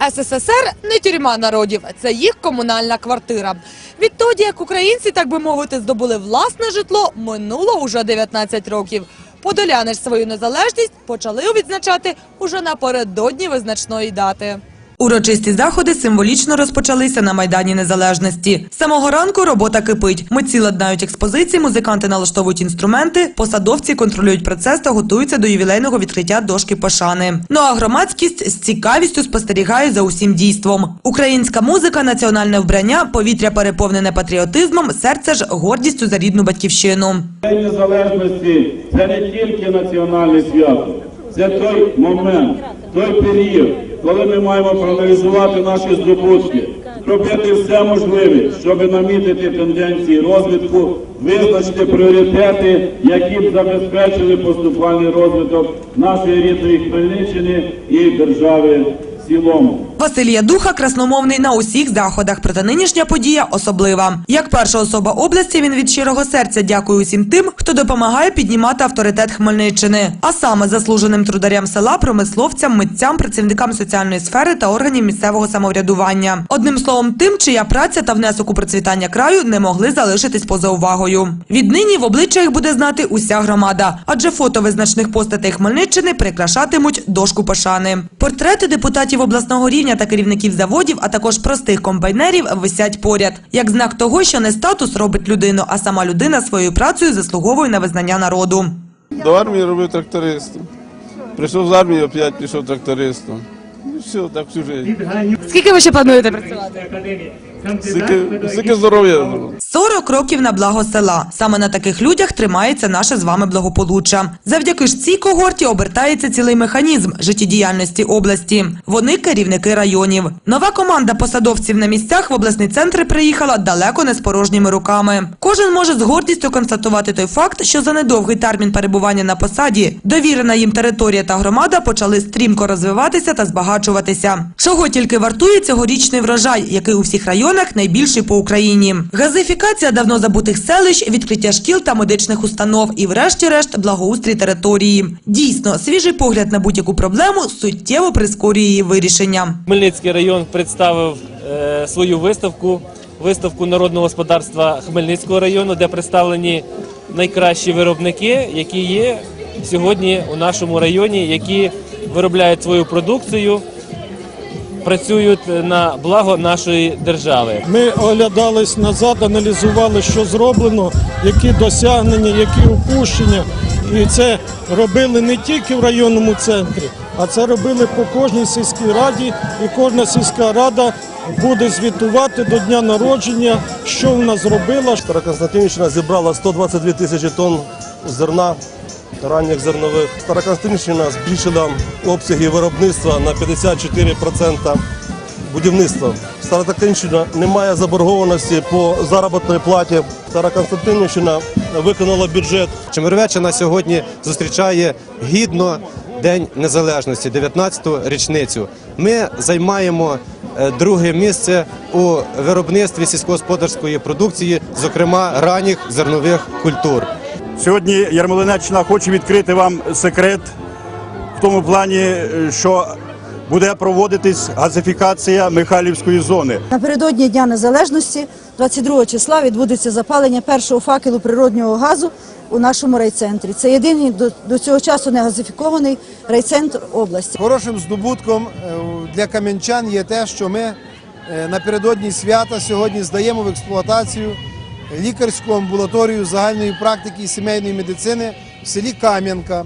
СССР не тюрма народів, це їх комунальна квартира. Відтоді, як українці, так би мовити, здобули власне житло, минуло уже 19 років. Подоляни ж свою незалежність почали відзначати уже напередодні визначної дати. Урочисті заходи символічно розпочалися на Майдані Незалежності. З самого ранку робота кипить. Митці ладнають експозиції, музиканти налаштовують інструменти, посадовці контролюють процес та готуються до ювілейного відкриття дошки пошани. Ну а громадськість з цікавістю спостерігає за усім дійством. Українська музика, національне вбрання, повітря переповнене патріотизмом, серце ж гордістю за рідну батьківщину. Незалежності це не тільки національне свято, це той момент, той період, коли ми маємо проаналізувати наші здобутки, зробити все можливе, щоб намітити тенденції розвитку, визначити пріоритети, які б забезпечили поступальний розвиток нашої рідної Хмельниччини і держави цілому. Василія Духа красномовний на усіх заходах, проте нинішня подія особлива. Як перша особа області, він від щирого серця дякує усім тим, хто допомагає піднімати авторитет Хмельниччини, а саме заслуженим трударям села, промисловцям, митцям, працівникам соціальної сфери та органів місцевого самоврядування. Одним словом, тим, чия праця та внесок у процвітання краю не могли залишитись поза увагою. Віднині в обличчя їх буде знати уся громада, адже фото визначних постатей Хмельниччини прикрашатимуть дошку пошани. Портрети депутатів обласного рівня та керівників заводів, а також простих комбайнерів висять поряд, як знак того, що не статус робить людину, а сама людина своєю працею заслуговує на визнання народу. До армії робив трактористом. Прийшов з армії, опять пішов трактористом. І все, так всю життя. Скільки ви ще плануєте працювати? Скільки, скільки здоров'я. 40 років на благо села. Саме на таких людях тримається наше з вами благополуччя. Завдяки ж цій когорті обертається цілий механізм життєдіяльності області. Вони керівники районів. Нова команда посадовців на місцях в обласний центр приїхала далеко не з порожніми руками. Кожен може з гордістю констатувати той факт, що за недовгий термін перебування на посаді довірена їм територія та громада почали стрімко розвиватися та збагачуватися. Чого тільки вартує цьогорічний врожай, який у всіх районах найбільший по Україні. Газифікація давно забутих селищ, відкриття шкіл та медичних установ і, врешті-решт, благоустрій території. Дійсно, свіжий погляд на будь-яку проблему суттєво прискорює її вирішення. Хмельницький район представив е, свою виставку, виставку народного господарства Хмельницького району, де представлені найкращі виробники, які є сьогодні у нашому районі, які виробляють свою продукцію, працюють на благо нашої держави. Ми оглядались назад, аналізували, що зроблено, які досягнення, які упущення. І це робили не тільки в районному центрі, а це робили по кожній сільській раді, і кожна сільська рада буде звітувати до дня народження, що вона зробила, Староконстантинівщина зібрала 122 тисячі тонн зерна ранніх зернових. Староконстантинівщина збільшила обсяги виробництва на 54% будівництва. Староконстантинівщина не має заборгованості по заробітній платі. Староконстантинівщина виконала бюджет Чемеровеччина сьогодні зустрічає гідно День Незалежності, 19-ту річницю. Ми займаємо е, друге місце у виробництві сільськогосподарської продукції, зокрема ранніх зернових культур. Сьогодні Ярмолинеччина хоче відкрити вам секрет в тому плані, що буде проводитись газифікація Михайлівської зони. Напередодні Дня Незалежності, 22 числа, відбудеться запалення першого факелу природнього газу у нашому райцентрі. Це єдиний до, до цього часу не газифікований райцентр області. Хорошим здобутком е, для кам'янчан є те, що ми е, напередодні свята сьогодні здаємо в експлуатацію лікарську амбулаторію загальної практики і сімейної медицини в селі Кам'янка.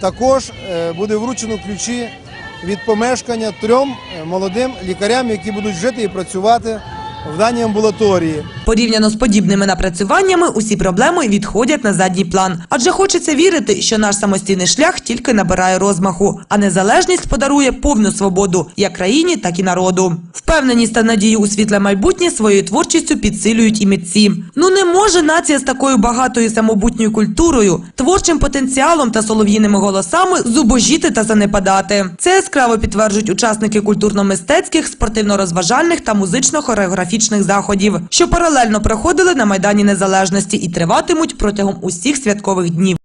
Також е, буде вручено ключі від помешкання трьом е, молодим лікарям, які будуть жити і працювати в даній амбулаторії. Порівняно з подібними напрацюваннями, усі проблеми відходять на задній план. Адже хочеться вірити, що наш самостійний шлях тільки набирає розмаху, а незалежність подарує повну свободу як країні, так і народу. Впевненість та надію у світле майбутнє своєю творчістю підсилюють і митці. Ну не може нація з такою багатою самобутньою культурою, творчим потенціалом та солов'їними голосами зубожіти та занепадати. Це яскраво підтверджують учасники культурно-мистецьких, спортивно-розважальних та музично-хореографічних заходів, що паралельно проходили на майдані незалежності і триватимуть протягом усіх святкових днів.